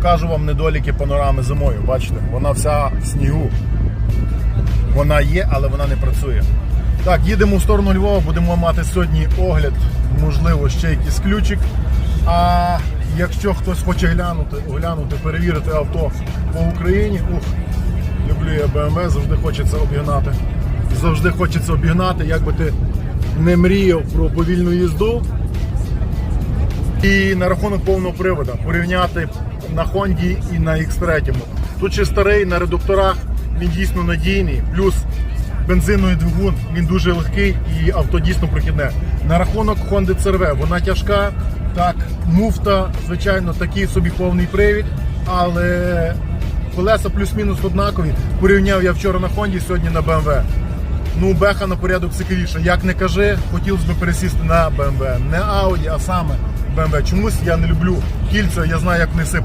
покажу вам недоліки панорами зимою. Бачите, вона вся в снігу. Вона є, але вона не працює. Так, їдемо в сторону Львова, будемо мати сьогодні огляд, можливо, ще якийсь ключик. А якщо хтось хоче глянути, оглянути, перевірити авто по Україні, ух, люблю я BMW, завжди хочеться обігнати. Завжди хочеться обігнати, як би ти не мріяв про повільну їзду. І на рахунок повного приводу порівняти на Хонді і на X3. Тут ще старий на редукторах, він дійсно надійний, плюс бензиновий двигун, він дуже легкий і авто дійсно прохідне. На рахунок Honda CR-V, вона тяжка, так, муфта, звичайно, такий собі повний привід, але колеса плюс-мінус однакові. Порівняв я вчора на Хонді, сьогодні на BMW. Ну, беха на порядок цікавіша. Як не кажи, хотілося б пересісти на BMW. Не Audi, а саме BMW. Чомусь я не люблю кільця, я знаю, як вони сиплять.